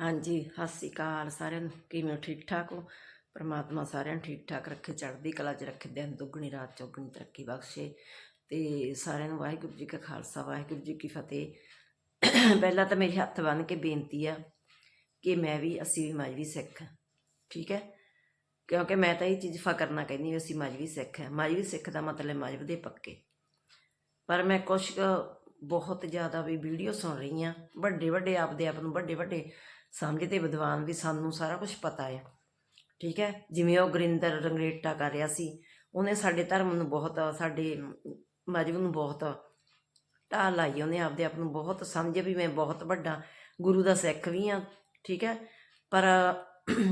ਹਾਂਜੀ, ਸਤਿ ਸ਼੍ਰੀ ਅਕਾਲ ਸਾਰਿਆਂ ਨੂੰ। ਕਿਵੇਂ ਹੋ? ਠੀਕ ਠਾਕ ਹੋ? ਪਰਮਾਤਮਾ ਸਾਰਿਆਂ ਨੂੰ ਠੀਕ ਠਾਕ ਰੱਖੇ, ਚੜ੍ਹਦੀ ਕਲਾ 'ਚ ਰੱਖੇ, ਦਿਨ ਦੁੱਗਣੀ, ਰਾਤ ਚੌਗਣੀ, ਤਰੱਕੀ ਬਖਸ਼ੇ। ਤੇ ਸਾਰਿਆਂ ਨੂੰ ਵਾਹਿਗੁਰੂ ਜੀ ਕਾ ਖਾਲਸਾ, ਵਾਹਿਗੁਰੂ ਜੀ ਕੀ ਫਤਿਹ। ਪਹਿਲਾਂ ਤਾਂ ਮੇਰੇ ਹੱਥ ਬੰਨ ਕੇ ਬੇਨਤੀ ਆ ਕਿ ਮੈਂ ਵੀ, ਅਸੀਂ ਵੀ ਮਜਬੀ ਸਿੱਖ ਠੀਕ ਹੈ? ਕਿਉਂਕਿ ਮੈਂ ਤਾਂ ਇਹ ਚੀਜ਼ ਫਕਰ ਨਾ ਕਹਿੰਦੀ ਵੀ ਅਸੀਂ ਮਜਬੀ ਸਿੱਖ ਹਾਂ। ਮਜਬੀ ਸਿੱਖ ਦਾ ਮਤਲਬ ਮਜਬ ਦੇ ਪੱਕੇ। ਪਰ ਮੈਂ ਕੁਛ ਕੁ ਬਹੁਤ ਜ਼ਿਆਦਾ ਵੀ ਵੀਡੀਓ ਸੁਣ ਰਹੀ ਹਾਂ। ਵੱਡੇ ਵੱਡੇ ਆਪਦੇ ਆਪ ਨੂੰ ਵੱਡੇ ਵੱਡੇ ਸਮਝਦੇ ਵਿਦਵਾਨ ਵੀ ਸਾਨੂੰ ਸਾਰਾ ਕੁਝ ਪਤਾ ਹੈ ਠੀਕ ਹੈ? ਜਿਵੇਂ ਉਹ ਗੁਰਿੰਦਰ ਰੰਗਰੇਟਾ ਕਰ ਰਿਹਾ ਸੀ, ਉਹਨੇ ਸਾਡੇ ਧਰਮ ਨੂੰ ਬਹੁਤ, ਸਾਡੇ ਮਜਬ ਨੂੰ ਬਹੁਤ ਢਾਲ ਲਾਈ ਉਹਨੇ ਆਪਦੇ ਆਪ ਨੂੰ ਬਹੁਤ ਸਮਝੇ ਵੀ ਮੈਂ ਬਹੁਤ ਵੱਡਾ ਗੁਰੂ ਦਾ ਸਿੱਖ ਵੀ ਹਾਂ ਠੀਕ ਹੈ? ਪਰ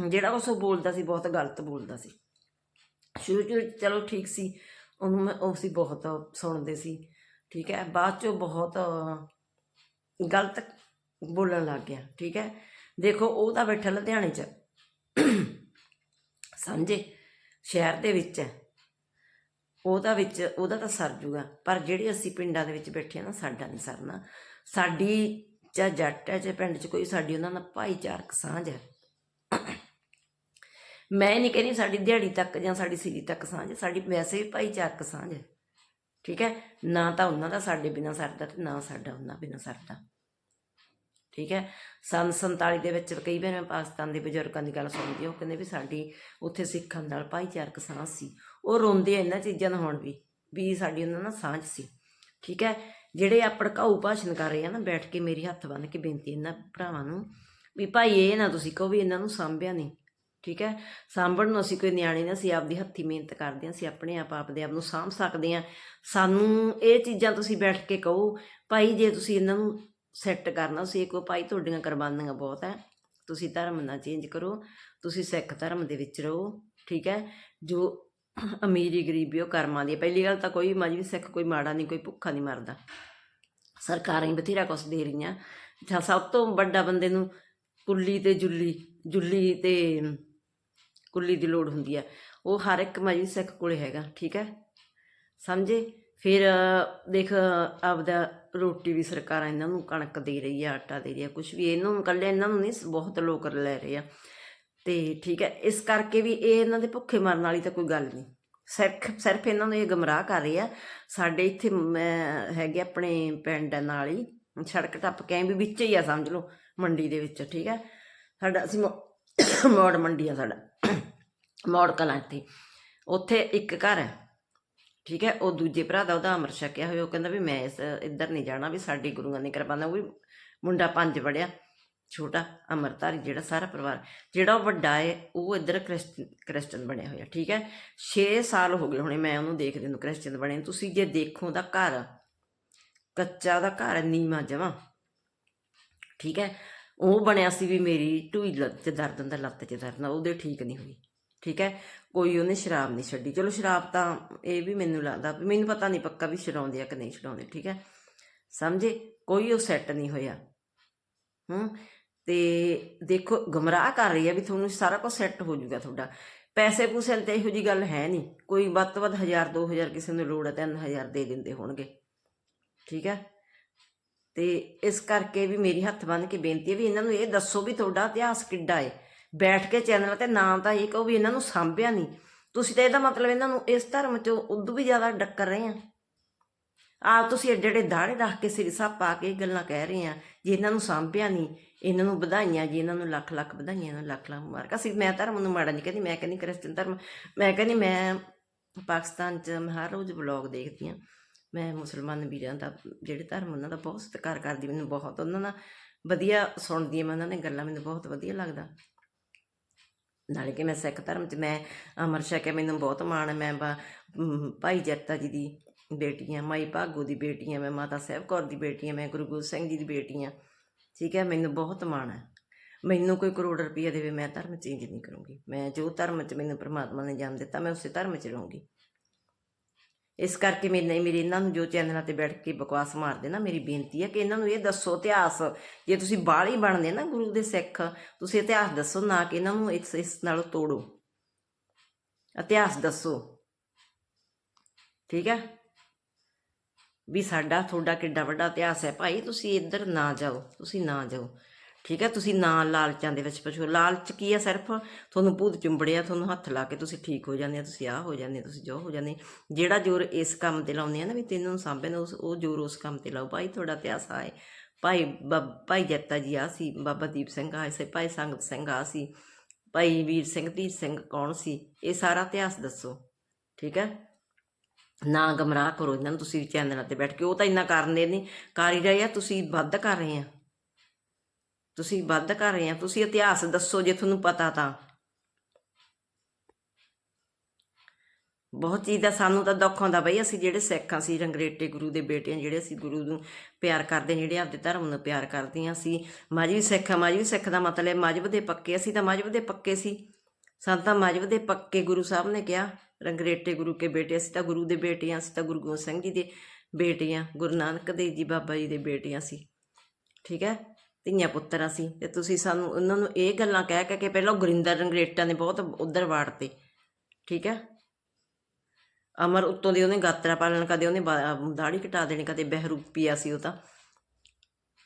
ਜਿਹੜਾ ਉਸ ਬੋਲਦਾ ਸੀ, ਬਹੁਤ ਗਲਤ ਬੋਲਦਾ ਸੀ। ਸ਼ੁਰੂ ਸ਼ੁਰੂ 'ਚ ਚਲੋ ਠੀਕ ਸੀ, ਉਹਨੂੰ ਮੈਂ, ਉਹ ਸੀ ਬਹੁਤ ਸੁਣਦੇ ਸੀ। ਠੀਕ ਹੈ? ਬਾਅਦ ਚੋਂ ਬਹੁਤ ਗਲਤ ਬੋਲਣ ਲੱਗ ਗਿਆ। ਠੀਕ ਹੈ? ਦੇਖੋ, ਉਹ ਤਾਂ ਬੈਠਾ ਲੁਧਿਆਣੇ 'ਚ। ਸਮਝੇ ਸ਼ਹਿਰ ਦੇ ਵਿੱਚ ਹੈ। ਉਹਦਾ ਵਿੱਚ, ਉਹਦਾ ਤਾਂ ਸਰ ਜੂਗਾ। ਪਰ ਜਿਹੜੇ ਅਸੀਂ ਪਿੰਡਾਂ ਦੇ ਵਿੱਚ ਬੈਠੇ ਆ ਨਾ, ਸਾਡਾ ਨਹੀਂ ਸਰਨਾ। ਸਾਡੀ ਜਾਂ ਜੱਟ ਹੈ ਜਾਂ ਪਿੰਡ 'ਚ ਕੋਈ, ਸਾਡੀ ਉਹਨਾਂ ਨਾਲ ਭਾਈਚਾਰਕ ਸਾਂਝ ਹੈ। ਮੈਂ ਨਹੀਂ ਕਹਿੰਦੀ ਸਾਡੀ ਦਿਹਾੜੀ ਤੱਕ ਜਾਂ ਸਾਡੀ ਸਿਰੀ ਤੱਕ ਸਾਂਝ ਸਾਡੀ ਵੈਸੇ ਵੀ ਭਾਈਚਾਰਕ ਸਾਂਝ ਹੈ। ਠੀਕ ਹੈ? ਨਾ ਤਾਂ ਉਹਨਾਂ ਦਾ ਸਾਡੇ ਬਿਨਾਂ ਸਰਦਾ ਤੇ ਨਾ ਸਾਡਾ ਉਹਨਾਂ ਬਿਨਾਂ ਸਰਦਾ। ਠੀਕ ਹੈ? ਸੰਨ 47 ਦੇ ਵਿੱਚ ਕਈ ਵਾਰ ਮੈਂ ਪਾਕਿਸਤਾਨ ਦੇ ਬਜ਼ੁਰਗਾਂ ਦੀ ਗੱਲ ਸੁਣਦੀ ਹਾਂ, ਉਹ ਕਹਿੰਦੇ ਵੀ ਸਾਡੀ ਉੱਥੇ ਸਿੱਖਾਂ ਨਾਲ ਭਾਈਚਾਰਕ ਸਾਂਝ ਸੀ। ਉਹ ਰੋਂਦੇ ਆ ਇਹਨਾਂ ਚੀਜ਼ਾਂ ਨਾਲ ਹੁਣ ਵੀ ਵੀ ਸਾਡੀ ਉਹਨਾਂ ਨਾਲ ਸਾਂਝ ਸੀ। ਠੀਕ ਹੈ? ਜਿਹੜੇ ਆ ਭੜਕਾਊ ਭਾਸ਼ਣ ਕਰ ਰਹੇ ਆ ਨਾ, ਬੈਠ ਕੇ ਮੇਰੀ ਹੱਥ ਬੰਨ ਕੇ ਬੇਨਤੀ ਇਹਨਾਂ ਭਰਾਵਾਂ ਨੂੰ ਵੀ ਭਾਈ ਇਹ ਨਾ ਤੁਸੀਂ ਕਹੋ ਵੀ ਇਹਨਾਂ ਨੂੰ ਸਾਂਭਿਆ ਨਹੀਂ ਠੀਕ ਹੈ? ਸਾਂਭਣ ਨੂੰ ਅਸੀਂ ਕੋਈ ਨਿਆਣੇ ਨਾ, ਅਸੀਂ ਆਪਦੀ ਹੱਥੀ ਮਿਹਨਤ ਕਰਦੇ ਹਾਂ, ਅਸੀਂ ਆਪਣੇ ਆਪ, ਆਪਦੇ ਆਪ ਨੂੰ ਸਾਂਭ ਸਕਦੇ ਹਾਂ। ਸਾਨੂੰ ਇਹ ਚੀਜ਼ਾਂ ਤੁਸੀਂ ਬੈਠ ਕੇ ਕਹੋ, ਭਾਈ ਜੇ ਤੁਸੀਂ ਇਹਨਾਂ ਨੂੰ ਸੈੱਟ ਕਰਨਾ, ਤੁਸੀਂ ਕੋ ਭਾਈ ਤੁਹਾਡੀਆਂ ਕੁਰਬਾਨੀਆਂ ਬਹੁਤ ਹੈ। ਤੁਸੀਂ ਧਰਮ ਨਾ ਚੇਂਜ ਕਰੋ, ਤੁਸੀਂ ਸਿੱਖ ਧਰਮ ਦੇ ਵਿੱਚ ਰਹੋ, ਠੀਕ ਹੈ। ਜੋ ਅਮੀਰੀ ਗਰੀਬੀ ਉਹ ਕਰਮਾਂ ਦੀ ਪਹਿਲੀ ਗੱਲ ਤਾਂ ਕੋਈ ਮਜਬੀ ਸਿੱਖ, ਕੋਈ ਮਾੜਾ ਨਹੀਂ, ਕੋਈ ਭੁੱਖਾ ਨਹੀਂ ਮਰਦਾ। ਸਰਕਾਰਾਂ ਹੀ ਬਥੇਰਾ ਕੁਛ ਦੇ ਰਹੀਆਂ। ਜਾਂ ਸਭ ਤੋਂ ਵੱਡਾ ਬੰਦੇ ਨੂੰ ਕੁੱਲੀ ਤੇ ਜੁੱਲੀ ਜੁੱਲੀ ਤੇ ਕੁੱਲੀ ਦੀ ਲੋੜ ਹੁੰਦੀ ਹੈ। ਉਹ ਹਰ ਇੱਕ ਮਜਬੀ ਸਿੱਖ ਕੋਲੇ ਹੈਗਾ, ਠੀਕ ਹੈ। ਸਮਝੇ? ਫਿਰ ਦੇਖ, ਆਪਦਾ ਰੋਟੀ ਵੀ ਸਰਕਾਰਾਂ ਇਹਨਾਂ ਨੂੰ ਕਣਕ ਦੇ ਰਹੀ ਆ, ਆਟਾ ਦੇ ਰਹੀ ਆ ਕੁਝ ਵੀ ਇਹਨਾਂ ਨੂੰ ਕੱਲੇ ਇਹਨਾਂ ਨੂੰ ਨਹੀਂ ਬਹੁਤ ਲੋਕ ਲੈ ਰਹੇ ਆ। ਤੇ ਠੀਕ ਹੈ, ਇਸ ਕਰਕੇ ਵੀ ਇਹ ਇਹਨਾਂ ਦੇ ਭੁੱਖੇ ਮਰਨ ਵਾਲੀ ਤਾਂ ਕੋਈ ਗੱਲ ਨਹੀਂ। ਸਿਰਫ ਸਿਰਫ ਇਹਨਾਂ ਨੂੰ ਇਹ ਗਮਰਾਹ ਕਰ ਰਹੇ ਆ। ਸਾਡੇ ਇੱਥੇ ਮੈਂ ਹੈਗੇ ਆਪਣੇ ਪਿੰਡ ਨਾਲ ਹੀ, ਸੜਕ ਟੱਪ ਕੇ ਆਏ ਵੀ ਵਿੱਚ ਹੀ ਆ, ਸਮਝ ਲਓ, ਮੰਡੀ ਦੇ ਵਿੱਚ, ਠੀਕ ਹੈ। ਸਾਡਾ, ਅਸੀਂ ਮੋ- ਮੋੜ ਮੰਡੀ ਆ ਸਾਡਾ, ਮੋੜ ਕਲਾਂ ਇੱਥੇ। ਉੱਥੇ ਇੱਕ ਘਰ ਹੈ। ਠੀਕ ਹੈ ਉਹ ਦੂਜੇ ਭਰਾ ਦਾ ਉਹਦਾ ਅਮਰ ਛਕਿਆ ਹੋਇਆ ਉਹ ਕਹਿੰਦਾ ਵੀ ਮੈਂ ਇਸ ਇੱਧਰ ਨਹੀਂ ਜਾਣਾ ਵੀ ਸਾਡੇ ਗੁਰੂਆਂ ਨੇ ਕਿਰਪਾ ਨਾਲ ਉਹ ਵੀ ਮੁੰਡਾ ਪੰਜ ਵੜਿਆ ਛੋਟਾ ਅਮਰਤਾਰੀ ਜਿਹੜਾ ਸਾਰਾ ਪਰਿਵਾਰ ਜਿਹੜਾ ਉਹ ਵੱਡਾ ਹੈ ਉਹ ਇੱਧਰ ਕ੍ਰਿਸਚਨ ਕ੍ਰਿਸਚਨ ਬਣਿਆ ਹੋਇਆ ਠੀਕ ਹੈ 6 ਸਾਲ ਹੋ ਗਏ ਹੁਣੇ ਮੈਂ ਉਹਨੂੰ ਦੇਖਦੇ ਨੂੰ ਕ੍ਰਿਸਚਨ ਬਣੇ ਤੁਸੀਂ ਜੇ ਦੇਖੋ ਦਾ ਘਰ ਕੱਚਾ ਦਾ ਘਰ ਹੈ, ਨੀਵਾਂ ਜਮਾਂ ਠੀਕ ਹੈ ਉਹ ਬਣਿਆ ਸੀ ਵੀ ਮੇਰੀ ਢੂਈ ਲੱਤ 'ਚ ਦਰਦ ਹੁੰਦਾ ਲੱਤ 'ਚ ਦਰਦ ਹੁੰਦਾ ਉਹਦੇ ਠੀਕ ਨਹੀਂ ਹੋਈ। ਠੀਕ ਹੈ, ਕੋਈ ਉਹਨੇ ਸ਼ਰਾਬ ਨਹੀਂ ਛੱਡੀ। ਚਲੋ ਸ਼ਰਾਬ ਤਾਂ ਇਹ ਵੀ ਮੈਨੂੰ ਲੱਗਦਾ ਵੀ ਮੈਨੂੰ ਪਤਾ ਨਹੀਂ ਪੱਕਾ ਵੀ ਛਡਾਉਂਦੇ ਆ ਕਿ ਨਹੀਂ ਛਡਾਉਂਦੇ, ਠੀਕ ਹੈ। ਸਮਝੇ? ਕੋਈ ਉਹ ਸੈੱਟ ਨਹੀਂ ਹੋਇਆ। ਹੂੰ, ਤੇ ਦੇਖੋ, ਗਮਰਾਹ ਕਰ ਰਹੀ ਹੈ ਵੀ ਤੁਹਾਨੂੰ ਸਾਰਾ ਕੁਝ ਸੈੱਟ ਹੋ ਜਾਊਗਾ ਤੁਹਾਡਾ। ਪੈਸੇ ਪੂਸੇ ਤੇ ਇਹੋ ਜੀ ਗੱਲ ਹੈ ਨਹੀਂ। ਕੋਈ ਵੱਧ ਤੋਂ ਵੱਧ 1000 2000 ਕਿਸੇ ਨੂੰ ਲੋੜ ਹੈ 3000 ਦੇ ਦਿੰਦੇ ਹੋਣਗੇ। ਠੀਕ ਹੈ? ਤੇ ਇਸ ਕਰਕੇ ਵੀ ਮੇਰੀ ਹੱਥ ਬੰਨ ਕੇ ਬੇਨਤੀ ਹੈ ਵੀ ਇਹਨਾਂ ਨੂੰ ਇਹ ਦੱਸੋ ਵੀ ਤੁਹਾਡਾ ਇਤਿਹਾਸ ਕਿੱਡਾ ਹੈ। ਬੈਠ ਕੇ ਚੈਨਲ ਤੇ ਨਾਮ ਤਾਂ ਇਹ ਕਹੋ ਵੀ ਇਹਨਾਂ ਨੂੰ ਸਾਂਭਿਆ ਨਹੀਂ। ਤੁਸੀਂ ਤਾਂ ਇਹਦਾ ਮਤਲਬ ਇਹਨਾਂ ਨੂੰ ਇਸ ਧਰਮ ਚੋਂ ਉਦੋਂ ਵੀ ਜ਼ਿਆਦਾ ਡੱਕਰ ਰਹੇ ਆ। ਆਪ ਤੁਸੀਂ ਏਡੇ ਏਡੇ ਦਾੜੇ ਰੱਖ ਕੇ ਸਿਰ ਸਭ ਪਾ ਕੇ ਇਹ ਗੱਲਾਂ ਕਹਿ ਰਹੇ ਆ ਜੇ ਇਹਨਾਂ ਨੂੰ ਸਾਂਭਿਆ ਨਹੀਂ, ਇਹਨਾਂ ਨੂੰ ਵਧਾਈਆਂ, ਜੀ ਇਹਨਾਂ ਨੂੰ ਲੱਖ ਲੱਖ ਵਧਾਈਆਂ, ਇਹਨਾਂ ਨੂੰ ਲੱਖ ਲੱਖ ਮੁਬਾਰਕਾਂ। ਸੀ ਮੈਂ ਧਰਮ ਨੂੰ ਮਾੜਾ ਨਹੀਂ ਕਹਿੰਦੀ, ਮੈਂ ਕਹਿੰਦੀ ਕ੍ਰਿਸਚਨ ਧਰਮ, ਮੈਂ ਕਹਿੰਦੀ ਮੈਂ ਪਾਕਿਸਤਾਨ 'ਚ ਮੈਂ ਹਰ ਰੋਜ਼ ਵਲੌਗ ਦੇਖਦੀ ਆ। ਮੈਂ ਮੁਸਲਮਾਨ ਵੀਰਾਂ ਦਾ ਜਿਹੜੇ ਧਰਮ ਉਹਨਾਂ ਦਾ ਬਹੁਤ ਸਤਿਕਾਰ ਕਰਦੀ, ਮੈਨੂੰ ਬਹੁਤ ਉਹਨਾਂ ਦਾ ਵਧੀਆ ਸੁਣਦੀ ਆ, ਮੈਂ ਉਹਨਾਂ ਦੀਆਂ ਗੱਲਾਂ ਮੈਨੂੰ ਬਹੁਤ ਵਧੀਆ ਲੱਗਦਾ। ਨਾਲੇ ਕਿ ਮੈਂ ਸਿੱਖ ਧਰਮ 'ਚ, ਮੈਂ ਅਮਰ ਛਕਿਆ ਮੈਨੂੰ ਬਹੁਤ ਮਾਣ ਹੈ, ਮੈਂ ਬਾ- ਭਾਈ ਜੱਤਾ ਜੀ ਦੀ ਬੇਟੀ ਹਾਂ ਮਾਈ ਭਾਗੋ ਦੀ ਬੇਟੀ ਹਾਂ ਮੈਂ ਮਾਤਾ ਸਾਹਿਬ ਕੌਰ ਦੀ ਬੇਟੀ ਹਾਂ ਮੈਂ ਗੁਰੂ ਗੋਬਿੰਦ ਸਿੰਘ ਜੀ ਦੀ ਬੇਟੀ ਹਾਂ ਠੀਕ ਹੈ, ਮੈਨੂੰ ਬਹੁਤ ਮਾਣ ਹੈ। ਮੈਨੂੰ ਕੋਈ ਕਰੋੜ ਰੁਪਈਆ ਦੇਵੇ, ਮੈਂ ਧਰਮ ਚੇਂਜ ਨਹੀਂ ਕਰੂੰਗੀ। ਮੈਂ ਜੋ ਧਰਮ 'ਚ ਮੈਨੂੰ ਪ੍ਰਮਾਤਮਾ ਨੇ ਜਨਮ ਦਿੱਤਾ, ਮੈਂ ਉਸੇ ਧਰਮ 'ਚ ਰਹੂੰਗੀ। ਇਸ ਕਰਕੇ ਮੇਰੇ ਮੇਰੇ ਇਹਨਾਂ ਨੂੰ ਜੋ ਚੈਨਲਾਂ ਤੇ ਬੈਠ ਕੇ ਬਕਵਾਸ ਮਾਰਦੇ ਨਾ, ਮੇਰੀ ਬੇਨਤੀ ਹੈ ਕਿ ਇਹਨਾਂ ਨੂੰ ਇਹ ਦੱਸੋ ਇਤਿਹਾਸ। ਜੇ ਤੁਸੀਂ ਬਾਹਲੀ ਬਣਦੇ ਨਾ ਗੁਰੂ ਦੇ ਸਿੱਖ, ਤੁਸੀਂ ਇਤਿਹਾਸ ਦੱਸੋ ਨਾ ਕਿ ਇਹਨਾਂ ਨੂੰ ਇਸ ਇਸ ਨਾਲੋਂ ਤੋੜੋ। ਇਤਿਹਾਸ ਦੱਸੋ। ਠੀਕ ਹੈ? ਵੀ ਸਾਡਾ, ਤੁਹਾਡਾ ਕਿੱਡਾ ਵੱਡਾ ਇਤਿਹਾਸ ਹੈ। ਭਾਈ, ਤੁਸੀਂ ਇੱਧਰ ਨਾ ਜਾਓ, ਤੁਸੀਂ ਨਾ ਜਾਓ। ਠੀਕ ਹੈ ਤੁਸੀਂ ਨਾ ਲਾਲਚਾਂ ਦੇ ਵਿੱਚ ਪਛੋ ਲਾਲਚ ਕੀ ਹੈ ਸਿਰਫ? ਤੁਹਾਨੂੰ ਭੂਤ ਚੁੰਬੜਿਆ ਤੁਹਾਨੂੰ ਹੱਥ ਲਾ ਕੇ ਤੁਸੀਂ ਠੀਕ ਹੋ ਜਾਂਦੇ ਆ ਤੁਸੀਂ ਆਹ ਹੋ ਜਾਂਦੇ ਆ, ਤੁਸੀਂ ਜੋ ਹੋ ਜਾਂਦੇ ਜਿਹੜਾ ਜ਼ੋਰ ਇਸ ਕੰਮ ਤੇ ਲਾਉਂਦੇ ਆ ਨਾ ਵੀ ਤੈਨੂੰ ਸਾਂਭੇ ਨੂੰ ਉਹ ਜ਼ੋਰ ਉਸ ਕੰਮ ਤੇ ਲਾਓ। ਭਾਈ ਤੁਹਾਡਾ ਇਤਿਹਾਸ ਆਏ ਭਾਈ ਬਾ- ਭਾਈ ਜੱਤਾ ਜੀ ਆ ਸੀ ਬਾਬਾ ਦੀਪ ਸਿੰਘ ਆਏ ਸੀ ਭਾਈ ਸੰਗਤ ਸਿੰਘ ਆ ਸੀ ਭਾਈ ਵੀਰ ਸਿੰਘ ਧੀਰ ਸਿੰਘ ਕੌਣ ਸੀ? ਇਹ ਸਾਰਾ ਇਤਿਹਾਸ ਦੱਸੋ ਠੀਕ ਹੈ? ਨਾ ਗਮਰਾਹ ਕਰੋ ਇਹਨਾਂ ਨੂੰ ਤੁਸੀਂ ਚੈਨਲਾਂ ਤੇ ਬੈਠ ਕੇ। ਉਹ ਤਾਂ ਇੰਨਾ ਕਰਦੇ ਨਹੀਂ ਕਰ ਹੀ ਰਹੇ ਆ ਤੁਸੀਂ ਵੱਧ ਕਰ ਰਹੇ ਆ। ਤੁਸੀਂ ਵੱਧ ਕਰ ਰਹੇ ਆ, ਤੁਸੀਂ ਇਤਿਹਾਸ ਦੱਸੋ ਜੇ ਤੁਹਾਨੂੰ ਪਤਾ ਤਾਂ। ਬਹੁਤ ਚੀਜ਼ ਦਾ ਸਾਨੂੰ ਤਾਂ ਦੁੱਖ ਆਉਂਦਾ ਬਈ, ਅਸੀਂ ਜਿਹੜੇ ਸਿੱਖ ਆ, ਅਸੀਂ ਰੰਗਰੇਟੇ ਗੁਰੂ ਦੇ ਬੇਟੇ ਆ, ਜਿਹੜੇ ਅਸੀਂ ਗੁਰੂ ਨੂੰ ਪਿਆਰ ਕਰਦੇ ਜਿਹੜੇ ਆਪਦੇ ਧਰਮ ਨੂੰ ਪਿਆਰ ਕਰਦੇ ਆ ਅਸੀਂ ਮਜਬੀ ਸਿੱਖ ਆ ਮਜਬੀ ਸਿੱਖ ਦਾ ਮਤਲਬ ਮਜਬ ਦੇ ਪੱਕੇ, ਅਸੀਂ ਤਾਂ ਮਜਬ ਦੇ ਪੱਕੇ ਸੀ। ਸਾਨੂੰ ਤਾਂ ਮਜਬ ਦੇ ਪੱਕੇ ਗੁਰੂ ਸਾਹਿਬ ਨੇ ਕਿਹਾ, ਰੰਗਰੇਟੇ ਗੁਰੂ ਕੇ ਬੇਟੇ, ਅਸੀਂ ਤਾਂ ਗੁਰੂ ਦੇ ਬੇਟੇ ਆ ਅਸੀਂ ਤਾਂ ਗੁਰੂ ਗੋਬਿੰਦ ਸਿੰਘ ਜੀ ਦੇ ਬੇਟੇ ਆ ਗੁਰੂ ਨਾਨਕ ਦੇਵ ਜੀ ਬਾਬਾ ਜੀ ਦੇ ਬੇਟੇ ਆ ਅਸੀਂ। ਠੀਕ ਹੈ? ਧੀਆਂ ਪੁੱਤਰ ਅਸੀਂ ਤੇ ਤੁਸੀਂ ਸਾਨੂੰ ਉਹਨਾਂ ਨੂੰ ਇਹ ਗੱਲਾਂ ਕਹਿ ਕਹਿ ਕੇ ਪਹਿਲਾਂ ਉਹ ਗੁਰਿੰਦਰ ਰੰਗਰੇਟਾਂ ਨੇ ਬਹੁਤ ਉਧਰ ਵਾੜਤੇ, ਠੀਕ ਹੈ? ਅਮਰ ਉੱਤੋਂ ਦੀ ਉਹਨੇ ਗਾਤਰਾ ਪਾਲਣ, ਕਦੇ ਉਹਨੇ ਦਾੜੀ ਕਟਾ ਦੇਣੀ, ਕਦੇ ਬਹਿਰੂਪੀਆ ਸੀ ਉਹ ਤਾਂ,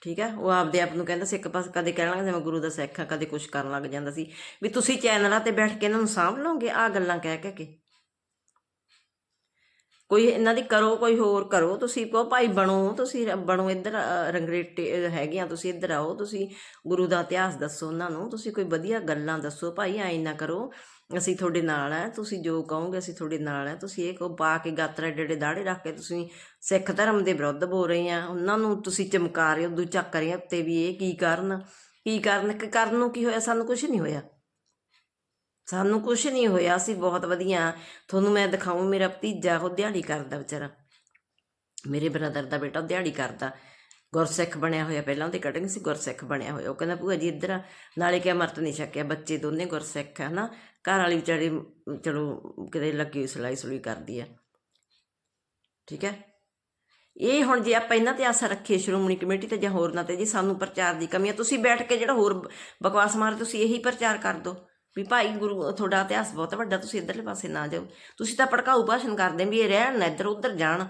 ਠੀਕ ਹੈ? ਉਹ ਆਪਦੇ ਆਪ ਨੂੰ ਕਹਿੰਦਾ ਸੀ ਇੱਕ ਪਾਸ ਕਦੇ ਕਹਿਣ ਲੱਗ ਮੈਂ ਗੁਰੂ ਦਾ ਸਿੱਖ ਹਾਂ ਕਦੇ ਕੁਝ ਕਰਨ ਲੱਗ ਜਾਂਦਾ ਸੀ। ਵੀ ਤੁਸੀਂ ਚੈਨਲਾਂ ਤੇ ਬੈਠ ਕੇ ਇਹਨਾਂ ਨੂੰ ਸਾਂਭ ਲਓਗੇ? ਆ ਗੱਲਾਂ ਕਹਿ ਕਹਿ ਕੇ। ਕੋਈ ਇਹਨਾਂ ਦੀ ਕਰੋ, ਕੋਈ ਹੋਰ ਕਰੋ, ਤੁਸੀਂ ਕਹੋ ਭਾਈ ਬਣੋ, ਤੁਸੀਂ ਬਣੋ ਇੱਧਰ ਰੰਗਰੇਟੇ ਹੈਗੇ ਆ, ਤੁਸੀਂ ਇੱਧਰ ਆਓ, ਤੁਸੀਂ ਗੁਰੂ ਦਾ ਇਤਿਹਾਸ ਦੱਸੋ ਉਹਨਾਂ ਨੂੰ, ਤੁਸੀਂ ਕੋਈ ਵਧੀਆ ਗੱਲਾਂ ਦੱਸੋ, ਭਾਈ ਐਂ ਨਾ ਕਰੋ, ਅਸੀਂ ਤੁਹਾਡੇ ਨਾਲ ਆ ਤੁਸੀਂ ਜੋ ਕਹੋਗੇ ਅਸੀਂ ਤੁਹਾਡੇ ਨਾਲ ਆ ਤੁਸੀਂ ਇਹ ਕਹੋ ਪਾ ਕੇ ਗਾਤਰਾ ਡੇਡੇ ਦਾੜੇ ਰੱਖ ਕੇ ਤੁਸੀਂ ਸਿੱਖ ਧਰਮ ਦੇ ਵਿਰੁੱਧ ਬੋਲ ਰਹੇ ਆ, ਉਹਨਾਂ ਨੂੰ ਤੁਸੀਂ ਚਮਕਾ ਰਹੇ ਹੋ ਦੂ ਚੱਕ ਰਹੇ ਉੱਤੇ ਵੀ ਇਹ ਕੀ ਕਰਨ ਕੀ ਕਰਨ ਕਰਨ ਨੂੰ ਕੀ ਹੋਇਆ, ਸਾਨੂੰ ਕੁਝ ਨਹੀਂ ਹੋਇਆ। ਸਾਨੂੰ ਕੁਝ ਨਹੀਂ ਹੋਇਆ, ਅਸੀਂ ਬਹੁਤ ਵਧੀਆ। ਤੁਹਾਨੂੰ ਮੈਂ ਦਿਖਾਉਂ ਮੇਰਾ ਭਤੀਜਾ ਉਹ ਦਿਹਾੜੀ ਕਰਦਾ ਵਿਚਾਰਾ। ਮੇਰੇ ਬ੍ਰਦਰ ਦਾ ਬੇਟਾ ਉਹ ਦਿਹਾੜੀ ਕਰਦਾ। ਗੁਰਸਿੱਖ ਬਣਿਆ ਹੋਇਆ, ਪਹਿਲਾਂ ਉਹਦੀ ਕਟਿੰਗ ਸੀ, ਗੁਰਸਿੱਖ ਬਣਿਆ ਹੋਇਆ। ਉਹ ਕਹਿੰਦਾ, ਭੂਆ ਜੀ ਇੱਧਰ ਆ। ਨਾਲੇ ਕਿਆ ਮਰਤ ਨਹੀਂ ਛਕਿਆ, ਬੱਚੇ ਦੋਨੇ ਗੁਰਸਿੱਖ ਹੈ ਨਾ ਘਰ ਵਾਲੀ ਵਿਚਾਰੀ, ਚਲੋ, ਕਿਤੇ ਲੱਗੀ ਹੋਈ ਸਿਲਾਈ ਸੁਲਾਈ ਕਰਦੀ ਹੈ ਠੀਕ ਹੈ ਇਹ ਹੁਣ ਜੇ ਆਪਾਂ ਇਹਨਾਂ ਤੇ ਆਸਾ ਰੱਖੀਏ, ਸ਼੍ਰੋਮਣੀ ਕਮੇਟੀ ਤੇ ਜਾਂ ਹੋਰ ਨਾ ਤੇ ਜੀ, ਸਾਨੂੰ ਪ੍ਰਚਾਰ ਦੀ ਕਮੀ ਆ। ਤੁਸੀਂ ਬੈਠ ਕੇ ਜਿਹੜਾ ਹੋਰ ਬਕਵਾਸ ਮਾਰ ਤੁਸੀਂ ਇਹੀ ਪ੍ਰਚਾਰ ਕਰ ਦਿਓ ਵੀ ਭਾਈ ਗੁਰੂ, ਤੁਹਾਡਾ ਇਤਿਹਾਸ ਬਹੁਤ ਵੱਡਾ, ਤੁਸੀਂ ਇੱਧਰਲੇ ਪਾਸੇ ਨਾ ਜਾਓ। ਤੁਸੀਂ ਤਾਂ ਭੜਕਾਊ ਭਾਸ਼ਣ ਕਰਦੇ ਵੀ ਇਹ ਰਹਿਣ, ਨਾ ਇੱਧਰ ਉੱਧਰ ਜਾਣ।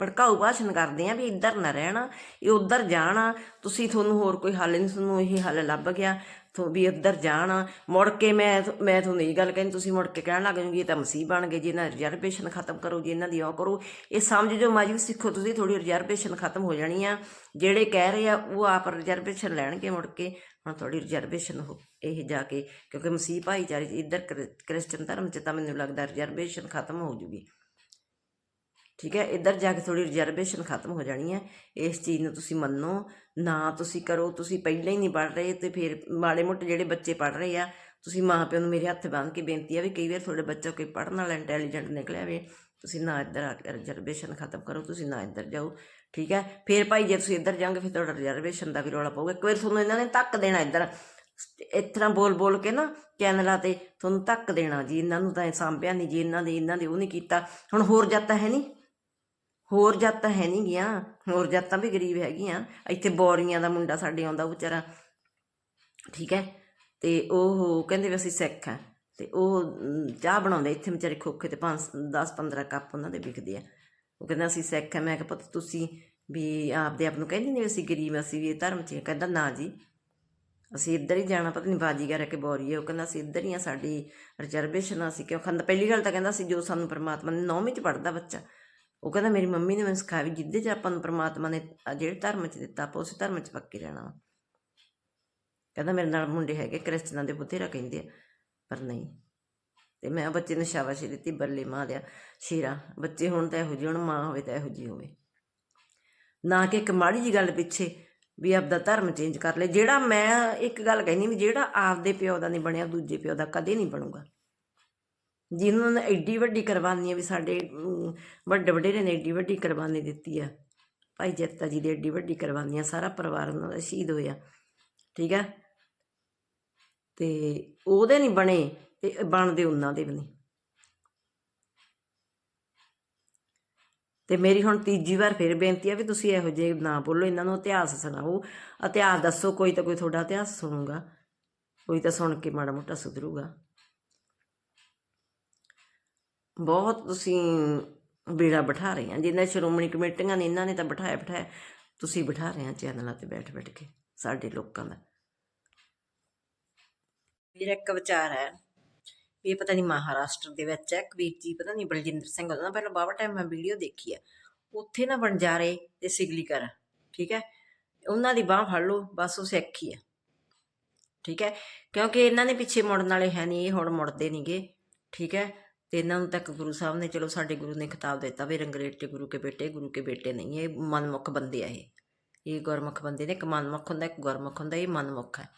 ਭੜਕਾਊ ਭਾਸ਼ਣ ਕਰਦੇ ਆ ਵੀ ਇੱਧਰ ਨਾ ਰਹਿਣਾ, ਇਹ ਉੱਧਰ ਜਾਣਾ। ਤੁਸੀਂ ਤੁਹਾਨੂੰ ਹੋਰ ਕੋਈ ਹੱਲ ਨਹੀਂ, ਤੁਹਾਨੂੰ ਇਹ ਹੱਲ ਲੱਭ ਗਿਆ ਤੋ ਵੀ ਉੱਧਰ ਜਾਣਾ। ਮੁੜ ਕੇ ਮੈਂ ਮੈਂ ਤੁਹਾਨੂੰ ਇਹ ਗੱਲ ਕਹਿੰਦੀ, ਤੁਸੀਂ ਮੁੜ ਕੇ ਕਹਿਣ ਲੱਗ ਜਾਓਗੇ, ਇਹ ਤਾਂ ਮਸੀਹ ਬਣ ਗਏ, ਜੀ ਇਹਨਾਂ ਰਿਜ਼ਰਵੇਸ਼ਨ ਖਤਮ ਕਰੋ, ਜੀ ਇਹਨਾਂ ਦੀ ਉਹ ਕਰੋ, ਇਹ ਸਮਝ ਜੋ ਮਾਜੀ ਸਿੱਖੋ, ਤੁਸੀਂ ਥੋੜੀ ਰਿਜ਼ਰਵੇਸ਼ਨ ਖਤਮ ਹੋ ਜਾਣੀ ਆ। ਜਿਹੜੇ ਕਹਿ ਰਹੇ ਆ, ਉਹ ਆਪ ਰਿਜ਼ਰਵੇਸ਼ਨ ਲੈਣਗੇ ਮੁੜ ਕੇ। ਹੁਣ ਥੋੜੀ ਰਿਜ਼ਰਵੇਸ਼ਨ ਹੋ, ਇਹ ਜਾ ਕੇ, ਕਿਉਂਕਿ ਮਸੀਹ ਭਾਈਚਾਰੇ ਇੱਧਰ ਕ੍ਰਿਸਚਨ ਧਰਮ 'ਚ ਤਾਂ ਮੈਨੂੰ ਲੱਗਦਾ ਰਿਜ਼ਰਵੇਸ਼ਨ ਖਤਮ ਹੋ ਜੂਗੀ। ਠੀਕ ਹੈ, ਇੱਧਰ ਜਾ ਕੇ ਥੋੜੀ ਰਿਜ਼ਰਵੇਸ਼ਨ ਖਤਮ ਹੋ ਜਾਣੀ ਹੈ। ਇਸ ਚੀਜ਼ ਨੂੰ ਤੁਸੀਂ ਮੰਨੋ, ਨਾ ਤੁਸੀਂ ਕਰੋ, ਤੁਸੀਂ ਪਹਿਲਾਂ ਹੀ ਨਹੀਂ ਪੜ੍ਹ ਰਹੇ ਤੇ ਫਿਰ ਮਾੜੇ ਮੋਟੇ ਜਿਹੜੇ ਬੱਚੇ ਪੜ੍ਹ ਰਹੇ ਆ, ਤੁਸੀਂ ਮਾਂ ਪਿਓ ਨੂੰ ਮੇਰੇ ਹੱਥ ਬੰਨ੍ਹ ਕੇ ਬੇਨਤੀ ਆ ਵੀ ਕਈ ਵਾਰ ਤੁਹਾਡੇ ਬੱਚਾ ਕੋਈ ਪੜ੍ਹਨ ਵਾਲਾ ਇੰਟੈਲੀਜੈਂਟ ਨਿਕਲਿਆ ਵੇ, ਤੁਸੀਂ ਨਾ ਇੱਧਰ ਆ ਕੇ ਰਿਜ਼ਰਵੇਸ਼ਨ ਖਤਮ ਕਰੋ, ਤੁਸੀਂ ਨਾ ਇੱਧਰ ਜਾਓ। ਠੀਕ ਹੈ? ਫਿਰ ਭਾਈ ਜੇ ਤੁਸੀਂ ਇੱਧਰ ਜਾਓਗੇ, ਫਿਰ ਤੁਹਾਡਾ ਰਿਜ਼ਰਵੇਸ਼ਨ ਦਾ ਵੀ ਰੌਲਾ ਪਊਗਾ। ਇੱਕ ਵਾਰ ਤੁਹਾਨੂੰ ਇਹਨਾਂ ਨੇ ਧੱਕ ਦੇਣਾ ਇੱਧਰ। ਇਸ ਬੋਲ ਬੋਲ ਕੇ ਨਾ ਚੈਨਲਾਂ ਤੇ ਤੁਹਾਨੂੰ ਧੱਕ ਦੇਣਾ ਜੀ। ਇਹਨਾਂ ਨੂੰ ਤਾਂ ਸਾਂਭਿਆ ਨਹੀਂ ਜੀ, ਇਹਨਾਂ ਦੇ ਇਹਨਾਂ ਦੇ ਉਹ ਨਹੀਂ ਕੀਤਾ। ਹੁਣ ਹੋਰ ਜਾਤਾਂ ਹੈ ਨਹੀਂ ਹੋਰ ਜਾਤਾਂ ਹੈ ਨਹੀਂ ਗਿਆ। ਹੋਰ ਜਾਤਾਂ ਵੀ ਗਰੀਬ ਹੈਗੀਆਂ। ਇੱਥੇ ਬੋਰੀਆਂ ਦਾ ਮੁੰਡਾ ਸਾਡੇ ਆਉਂਦਾ ਵਿਚਾਰਾ। ਠੀਕ ਹੈ? ਤੇ ਉਹ ਕਹਿੰਦੇ ਵੀ ਅਸੀਂ ਸਿੱਖ ਆ ਤੇ ਉਹ ਚਾਹ ਬਣਾਉਂਦੇ, ਇੱਥੇ ਵਿਚਾਰੇ ਖੋਖੇ ਤੇ 5 10 15 ਕੱਪ ਉਹਨਾਂ ਦੇ ਵਿਕਦੇ ਆ। ਉਹ ਕਹਿੰਦਾ ਅਸੀਂ ਸਿੱਖ ਆ ਮੈਂ ਕਿਹਾ, ਪੁੱਤ ਤੁਸੀਂ ਵੀ ਆਪਦੇ ਆਪ ਨੂੰ ਕਹਿੰਦੇ ਨਹੀਂ ਅਸੀਂ ਗਰੀਬ ਅਸੀਂ ਵੀ ਇਹ ਧਰਮ 'ਚ ਹੀ ਕਹਿੰਦਾ ਨਾ ਜੀ, ਅਸੀਂ ਇੱਧਰ ਹੀ ਜਾਣਾ, ਪਤਾ ਨਹੀਂ ਬਾਜੀਗਰ ਹੈ ਕਿ ਬੋਰੀ ਹੈ ਉਹ ਕਹਿੰਦਾ ਅਸੀਂ ਇੱਧਰ ਹੀ ਆ, ਸਾਡੀ ਰਿਜ਼ਰਵੇਸ਼ਨ ਅਸੀਂ ਕਿਉਂ ਖੰਦ? ਪਹਿਲੀ ਗੱਲ ਤਾਂ ਕਹਿੰਦਾ ਸੀ ਜੋ ਸਾਨੂੰ ਪਰਮਾਤਮਾ ਨੇ ਨੌਵੀਂ ਚ ਪੜਦਾ ਬੱਚਾ। ਉਹ ਕਹਿੰਦਾ ਮੇਰੀ ਮੰਮੀ ਨੇ ਮੈਨੂੰ ਸਿਖਾਇਆ ਵੀ ਜਿੱਦੇ ਚ ਆਪਾਂ ਨੂੰ ਪਰਮਾਤਮਾ ਨੇ ਜਿਹੜੇ ਧਰਮ ਚ ਦਿੱਤਾ, ਆਪਾਂ ਉਸੇ ਧਰਮ ਚ ਪੱਕੇ ਰਹਿਣਾ ਵਾ। ਕਹਿੰਦਾ ਮੇਰੇ ਨਾਲ ਮੁੰਡੇ ਹੈਗੇ, ਕ੍ਰਿਸਚਨਾਂ ਦੇ ਬੁੱਧੇਰਾ ਕਹਿੰਦੇ ਆ, ਪਰ ਨਹੀਂ। ਤੇ ਮੈਂ ਬੱਚੇ ਨੂੰ ਸ਼ਾਬਾਸ਼ੀ ਦਿੱਤੀ, ਬੱਲੇ ਮਾਂ ਦਿਆ ਸ਼ੇਰਾ, ਬੱਚੇ ਹੁਣ ਤਾਂ ਇਹੋ ਜਿਹੀ ਹੁਣ, ਮਾਂ ਹੋਵੇ ਤਾਂ ਇਹੋ ਜਿਹੀ ਹੋਵੇ। ਨਾ ਕਿ ਇੱਕ ਮਾੜੀ ਜੀ ਗੱਲ ਪਿੱਛੇ ਵੀ ਆਪਦਾ ਧਰਮ ਚੇਂਜ ਕਰ ਲੈ ਜਿਹੜਾ ਮੈਂ ਇੱਕ ਗੱਲ ਕਹਿੰਦੀ ਵੀ ਜਿਹੜਾ ਆਪਦੇ ਪਿਓ ਦਾ ਨਹੀਂ ਬਣਿਆ, ਦੂਜੇ ਪਿਓ ਦਾ ਕਦੇ ਨਹੀਂ ਬਣੂਗਾ। ਜਿਨ੍ਹਾਂ ਨੇ ਐਡੀ ਵੱਡੀ ਕੁਰਬਾਨੀ ਵੀ ਸਾਡੇ ਵੱਡੇ ਵਡੇਰੇ ਨੇ ਐਡੀ ਵੱਡੀ ਕੁਰਬਾਨੀ ਦਿੱਤੀ ਆ। ਭਾਈ ਜੱਤਾ ਜੀ ਦੀ ਐਡੀ ਵੱਡੀ ਕੁਰਬਾਨੀਆਂ ਸਾਰਾ ਪਰਿਵਾਰ ਉਹਨਾਂ ਦਾ ਸ਼ਹੀਦ ਹੋਇਆ। ਠੀਕ ਹੈ ਤੇ ਉਹਦੇ ਨਹੀਂ ਬਣੇ ਤੇ ਬਣਦੇ ਉਹਨਾਂ ਦੇ ਵੀ ਨਹੀਂ। ਤੇ ਮੇਰੀ ਹੁਣ ਤੀਜੀ ਵਾਰ ਫਿਰ ਬੇਨਤੀ ਆ ਵੀ ਤੁਸੀਂ ਇਹੋ ਜਿਹੇ ਨਾ ਬੋਲੋ, ਇਹਨਾਂ ਨੂੰ ਇਤਿਹਾਸ ਸੁਣਾਓ। ਇਤਿਹਾਸ ਦੱਸੋ, ਕੋਈ ਤਾਂ ਕੋਈ ਤੁਹਾਡਾ ਇਤਿਹਾਸ ਸੁਣੂਗਾ। ਕੋਈ ਤਾਂ ਸੁਣ ਕੇ ਮਾੜਾ ਮੋਟਾ ਸੁਧਰੂਗਾ। ਬਹੁਤ ਤੁਸੀਂ ਬੇੜਾ ਬਿਠਾ ਰਹੇ ਆ ਜਿੰਨਾ ਸ਼੍ਰੋਮਣੀ ਕਮੇਟੀਆਂ ਨੇ, ਇਹਨਾਂ ਨੇ ਤਾਂ ਬਿਠਾਇਆ ਬਿਠਾਇਆ। ਤੁਸੀਂ ਬਿਠਾ ਰਹੇ ਆ ਚੈਨਲਾਂ ਤੇ ਬੈਠ ਬੈਠ ਕੇ, ਸਾਡੇ ਲੋਕਾਂ ਦਾ। ਮੇਰਾ ਇੱਕ ਵਿਚਾਰ ਹੈ ਵੀ ਇਹ ਪਤਾ ਨਹੀਂ ਮਹਾਰਾਸ਼ਟਰ ਦੇ ਵਿੱਚ ਹੈ, ਕਬੀਰ ਜੀ ਪਤਾ ਨਹੀਂ ਬਲਜਿੰਦਰ ਸਿੰਘ ਉਹਦਾ ਪਹਿਲਾਂ ਬਾਬਾ ਟਾਈਮ ਮੈਂ ਵੀਡੀਓ ਦੇਖੀ ਆ ਉੱਥੇ ਨਾ ਬਣਜਾਰੇ ਤੇ ਸਿਗਲੀਕਰ ਠੀਕ ਹੈ? ਉਹਨਾਂ ਦੀ ਬਾਹ ਫੜ ਲਓ, ਬਸ ਉਹ ਸਿੱਖ ਹੀ ਆ ਠੀਕ ਹੈ? ਕਿਉਂਕਿ ਇਹਨਾਂ ਨੇ ਪਿੱਛੇ ਮੁੜਨ ਵਾਲੇ ਹੈ ਨਹੀਂ ਇਹ ਹੁਣ ਮੁੜਦੇ ਨਹੀਂਗੇ ਠੀਕ ਹੈ? ਤੇ ਇਹਨਾਂ ਨੂੰ ਤੱਕ ਗੁਰੂ ਸਾਹਿਬ ਨੇ, ਚਲੋ ਸਾਡੇ ਗੁਰੂ ਨੇ ਖਿਤਾਬ ਦਿੱਤਾ ਵੀ ਰੰਗਰੇਟੇ ਗੁਰੂ ਕੇ ਬੇਟੇ, ਗੁਰੂ ਕੇ ਬੇਟੇ ਨਹੀਂ ਇਹ ਮਨਮੁਖ ਬੰਦੇ ਆ ਇਹ। ਇਹ ਗੁਰਮੁਖ ਬੰਦੇ ਨੇ, ਇੱਕ ਮਨਮੁਖ ਹੁੰਦਾ, ਇੱਕ ਗੁਰਮੁਖ ਹੁੰਦਾ, ਇਹ ਮਨਮੁਖ ਹੈ।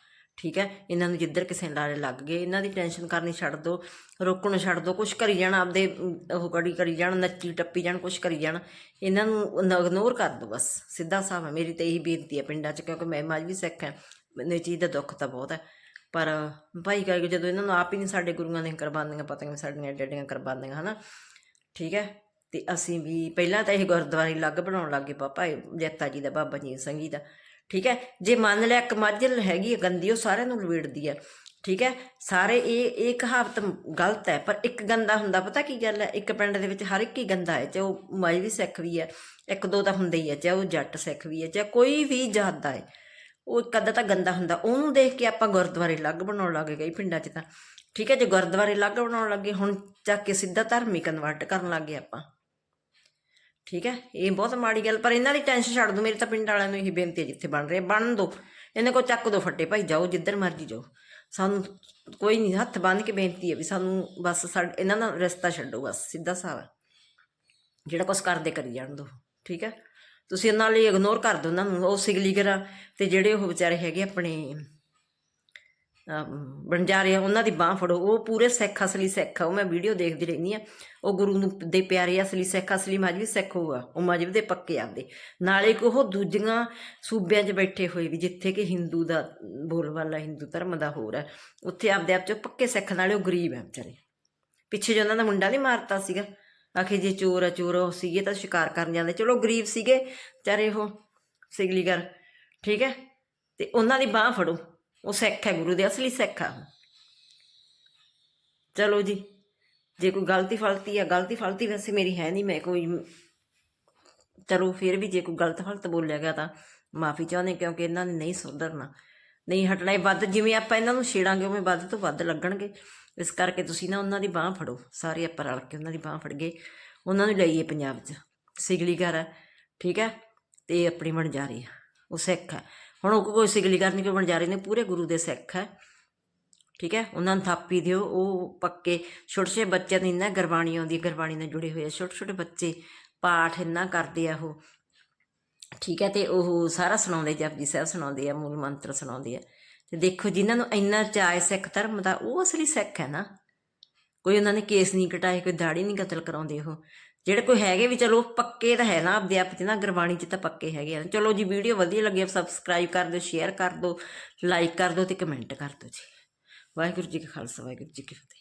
ਠੀਕ ਹੈ? ਇਹਨਾਂ ਨੂੰ ਜਿੱਧਰ ਕਿਸੇ ਲਾਰੇ ਲੱਗ ਗਏ। ਇਹਨਾਂ ਦੀ ਟੈਨਸ਼ਨ ਕਰਨੀ ਛੱਡ ਦਿਓ ਰੋਕਣ ਛੱਡ ਦਿਓ ਕੁਛ ਕਰੀ ਜਾਣ, ਆਪਦੇ ਉਹ ਕੜੀ ਕਰੀ ਜਾਣ, ਨੱਚੀ ਟੱਪੀ ਜਾਣ, ਕੁਛ ਕਰੀ ਜਾਣ। ਇਹਨਾਂ ਨੂੰ ਇਗਨੋਰ ਕਰ ਦਿਓ ਬਸ। ਸਿੱਧਾ ਸਾਫ਼ ਹੈ। ਮੇਰੀ ਤਾਂ ਇਹੀ ਬੇਨਤੀ ਹੈ ਪਿੰਡਾਂ 'ਚ, ਕਿਉਂਕਿ ਮੈਂ ਮਾਜ ਵੀ ਸਿੱਖ ਹਾਂ। ਮੈਨੂੰ ਇਹ ਚੀਜ਼ ਦਾ ਦੁੱਖ ਤਾਂ ਬਹੁਤ ਹੈ। ਪਰ ਭਾਈ ਕਹੇ ਜਦੋਂ ਇਹਨਾਂ ਨੂੰ ਆਪ ਹੀ ਨਹੀਂ ਸਾਡੇ ਗੁਰੂਆਂ ਨੇ ਕੁਰਬਾਨੀਆਂ ਪਤਾ ਨਹੀਂ ਸਾਡੀਆਂ ਡੱਡੀਆਂ ਕੁਰਬਾਨੀਆਂ, ਹਨਾ? ਠੀਕ ਹੈ? ਤੇ ਅਸੀਂ ਵੀ ਪਹਿਲਾਂ ਤਾਂ ਇਹ ਗੁਰਦੁਆਰੇ ਅਲੱਗ ਬਣਾਉਣ ਲੱਗੇ ਪਾਪਾ। ਇਹ ਜੱਤਾ ਜੀ ਦਾ, ਬਾਬਾ ਜੀ ਸਿੰਘ ਜੀ ਦਾ। ਠੀਕ ਹੈ? ਜੇ ਮੰਨ ਲਿਆ ਇੱਕ ਮੱਝ ਹੈਗੀ ਹੈ ਗੰਦੀ, ਉਹ ਸਾਰਿਆਂ ਨੂੰ ਲਵੇੜਦੀ ਹੈ। ਠੀਕ ਹੈ? ਸਾਰੇ ਇਹ ਇਹ ਕਹਾਵਤ ਗਲਤ ਹੈ, ਪਰ ਇੱਕ ਗੰਦਾ ਹੁੰਦਾ, ਪਤਾ ਕੀ ਗੱਲ ਹੈ? ਇੱਕ ਪਿੰਡ ਦੇ ਵਿੱਚ ਹਰ ਇੱਕ ਹੀ ਗੰਦਾ ਹੈ, ਚਾਹੇ ਉਹ ਮਾਈ ਵੀ ਸਿੱਖ ਵੀ ਹੈ, ਇੱਕ ਦੋ ਤਾਂ ਹੁੰਦੇ ਹੀ ਹੈ, ਚਾਹੇ ਉਹ ਜੱਟ ਸਿੱਖ ਵੀ ਹੈ, ਚਾਹੇ ਕੋਈ ਵੀ ਜਾਤ ਦਾ ਹੈ। ਉਹ ਇੱਕ ਅੱਧਾ ਤਾਂ ਗੰਦਾ ਹੁੰਦਾ। ਉਹਨੂੰ ਦੇਖ ਕੇ ਆਪਾਂ ਗੁਰਦੁਆਰੇ ਅਲੱਗ ਬਣਾਉਣ ਲੱਗ ਗਏ ਪਿੰਡਾਂ 'ਚ ਤਾਂ। ਠੀਕ ਹੈ? ਜੇ ਗੁਰਦੁਆਰੇ ਅਲੱਗ ਬਣਾਉਣ ਲੱਗੇ, ਹੁਣ ਚੱਕ ਕੇ ਸਿੱਧਾ ਧਰਮੀ ਕਨਵਰਟ ਕਰਨ ਲੱਗ ਗਏ ਆਪਾਂ। ਠੀਕ ਹੈ? ਇਹ ਬਹੁਤ ਮਾੜੀ ਗੱਲ, ਪਰ ਇਹਨਾਂ ਦੀ ਟੈਨਸ਼ਨ ਛੱਡ ਦੋ ਮੇਰੇ ਤਾਂ ਪਿੰਡ ਵਾਲਿਆਂ ਨੂੰ ਇਹ ਬੇਨਤੀ ਹੈ ਜਿੱਥੇ ਬਣ ਰਹੇ ਬਣ ਦੋ। ਇਹਨੇ ਕੋ ਚੱਕ ਦੋ ਫੱਟੇ, ਭਾਈ ਜਾਓ, ਜਿੱਧਰ ਮਰਜ਼ੀ ਜਾਓ। ਸਾਨੂੰ ਕੋਈ ਨਹੀਂ, ਹੱਥ ਬੰਨ ਕੇ ਬੇਨਤੀ ਹੈ ਵੀ ਸਾਨੂੰ ਬਸ ਸਾਡ ਇਹਨਾਂ ਦਾ ਰਸਤਾ ਛੱਡੋ ਬਸ, ਸਿੱਧਾ ਸਾਵਾ ਜਿਹੜਾ ਕੁਛ ਕਰਦੇ ਕਰੀ ਜਾਣ ਦੋ, ਠੀਕ ਹੈ? ਤੁਸੀਂ ਉਹਨਾਂ ਲਈ ਇਗਨੋਰ ਕਰ ਦਿਓ ਉਹਨਾਂ ਨੂੰ, ਉਹ ਸਿਗਲੀਗਰ ਤੇ ਜਿਹੜੇ ਉਹ ਵਿਚਾਰੇ ਹੈਗੇ ਆਪਣੇ ਬਣਜਾਰੇ ਆ, ਉਹਨਾਂ ਦੀ ਬਾਹ ਫੜੋ, ਉਹ ਪੂਰੇ ਸਿੱਖ ਅਸਲੀ ਸਿੱਖ ਆ, ਉਹ ਮੈਂ ਵੀਡੀਓ ਦੇਖਦੀ ਰਹਿੰਦੀ ਆ। ਉਹ ਗੁਰੂ ਨੂੰ ਦੇ ਪਿਆਰੇ ਅਸਲੀ ਸਿੱਖ, ਅਸਲੀ ਮਜਬੀ ਸਿੱਖ ਹੋਊਗਾ, ਉਹ ਮਜਬ ਦੇ ਪੱਕੇ ਆਂਦੇ ਨਾਲੇ ਕਿ ਉਹ ਦੂਜੀਆਂ ਸੂਬਿਆਂ 'ਚ ਬੈਠੇ ਹੋਏ ਵੀ, ਜਿੱਥੇ ਕਿ ਹਿੰਦੂ ਦਾ, ਬੋਲਬਾਲਾ ਹਿੰਦੂ ਧਰਮ ਦਾ ਹੋਰ ਹੈ ਉੱਥੇ ਆਪਦੇ ਆਪ 'ਚ ਪੱਕੇ ਸਿੱਖ, ਨਾਲੇ ਉਹ ਗਰੀਬ ਹੈ ਵਿਚਾਰੇ। ਪਿੱਛੇ ਜੇ ਉਹਨਾਂ ਦਾ ਮੁੰਡਾ ਨਹੀਂ ਮਾਰਤਾ ਸੀਗਾ, ਆਖੇ ਜੇ ਚੋਰ ਆ, ਚੋਰ ਉਹ ਸੀਗੇ ਤਾਂ ਸ਼ਿਕਾਰ ਕਰਨ ਜਾਂਦੇ। ਚਲੋ ਗਰੀਬ ਸੀਗੇ, ਵਿਚਾਰੇ ਉਹ ਸਿਗਲੀਗਰ ਠੀਕ ਹੈ? ਤੇ ਉਹਨਾਂ ਦੀ ਬਾਹ ਫੜੋ। ਉਹ ਸਿੱਖ ਹੈ, ਗੁਰੂ ਦੇ ਅਸਲੀ ਸਿੱਖ ਆ ਚਲੋ ਜੀ, ਜੇ ਕੋਈ ਗਲਤੀ ਫਲਤੀ ਆ, ਗਲਤੀ ਫਲਤੀ ਵੈਸੇ ਮੇਰੀ ਹੈ ਨਹੀਂ, ਮੈਂ ਕੋਈ ਚਲੋ ਫਿਰ ਵੀ ਜੇ ਕੋਈ ਗਲਤ ਫਲਤ ਬੋਲਿਆ ਗਿਆ ਤਾਂ ਮਾਫੀ ਚਾਹੁੰਦੇ ਕਿਉਂਕਿ ਇਹਨਾਂ ਨੇ ਨਹੀਂ ਸੁਧਰਨਾ। ਨਹੀਂ ਹਟਣਾ ਇਹ ਵੱਧ, ਜਿਵੇਂ ਆਪਾਂ ਇਹਨਾਂ ਨੂੰ ਛੇੜਾਂਗੇ, ਉਵੇਂ ਵੱਧ ਤੋਂ ਵੱਧ ਲੱਗਣਗੇ। ਇਸ ਕਰਕੇ ਤੁਸੀਂ ਨਾ ਉਹਨਾਂ ਦੀ ਬਾਹ ਫੜੋ, ਸਾਰੇ ਆਪਾਂ ਰਲ ਕੇ ਉਹਨਾਂ ਦੀ ਬਾਹ ਫੜ ਗਏ। ਉਹਨਾਂ ਨੂੰ ਲਈਏ ਪੰਜਾਬ 'ਚ। ਸਿਗਲੀ ਘਰ ਹੈ ਠੀਕ ਹੈ? ਤੇ ਆਪਣੀ ਮਨ ਜਾ ਰਹੀ ਹੈ ਉਹ ਸਿੱਖ ਹੈ ਹੁਣ ਉਹ ਕੋਈ ਸਿਗਲੀ ਘਰ ਨਹੀਂ ਕੋਈ ਨੇ? ਪੂਰੇ ਗੁਰੂ ਦੇ ਸਿੱਖ ਹੈ। ਠੀਕ ਹੈ? ਉਹਨਾਂ ਨੂੰ ਥਾਪੀ ਦਿਓ। ਉਹ ਪੱਕੇ, ਛੋਟੇ ਛੋਟੇ ਬੱਚਿਆਂ ਦੀ ਇੰਨਾ ਗੁਰਬਾਣੀ ਆਉਂਦੀ ਹੈ, ਗੁਰਬਾਣੀ ਨਾਲ ਜੁੜੇ ਹੋਏ ਆ। ਛੋਟੇ ਛੋਟੇ ਬੱਚੇ ਪਾਠ ਇੰਨਾ ਕਰਦੇ ਆ ਉਹ। ਠੀਕ ਹੈ? ਤੇ ਉਹ ਸਾਰਾ ਸੁਣਾਉਂਦੇ, ਜਪਜੀ ਸਾਹਿਬ ਸੁਣਾਉਂਦੇ ਆ, ਮੂਲ ਮੰਤਰ ਸੁਣਾਉਂਦੇ ਆ। ਤੇ ਦੇਖੋ, ਜਿਨ੍ਹਾਂ ਨੂੰ ਇੰਨਾ ਚਾਅ ਸਿੱਖ ਧਰਮ ਦਾ, ਉਹ ਅਸਲੀ ਸਿੱਖ ਹੈ ਨਾ। ਕੋਈ ਉਹਨਾਂ ਨੇ ਕੇਸ ਨਹੀਂ ਕਟਾਏ, ਕੋਈ ਦਾੜੀ ਨਹੀਂ ਕਤਲ ਕਰਾਉਂਦੇ ਉਹ। ਜਿਹੜੇ ਕੋਈ ਹੈਗੇ ਵੀ ਚਲੋ ਪੱਕੇ ਤਾਂ ਹੈ ਨਾ, ਆਪਦੇ ਆਪ ਚ ਨਾ, ਗੁਰਬਾਣੀ ਚ ਤਾਂ ਪੱਕੇ ਹੈਗੇ ਆ। ਚਲੋ ਜੀ, ਵੀਡੀਓ ਵਧੀਆ ਲੱਗੀ ਸਬਸਕ੍ਰਾਈਬ ਕਰ ਦਿਓ ਸ਼ੇਅਰ ਕਰ ਦਿਓ ਲਾਈਕ ਕਰ ਦਿਓ ਤੇ ਕਮੈਂਟ ਕਰ ਦਿਓ ਜੀ। ਵਾਹਿਗੁਰੂ ਜੀ ਕਾ ਖਾਲਸਾ, ਵਾਹਿਗੁਰੂ ਜੀ ਕੀ ਫਤਿਹ।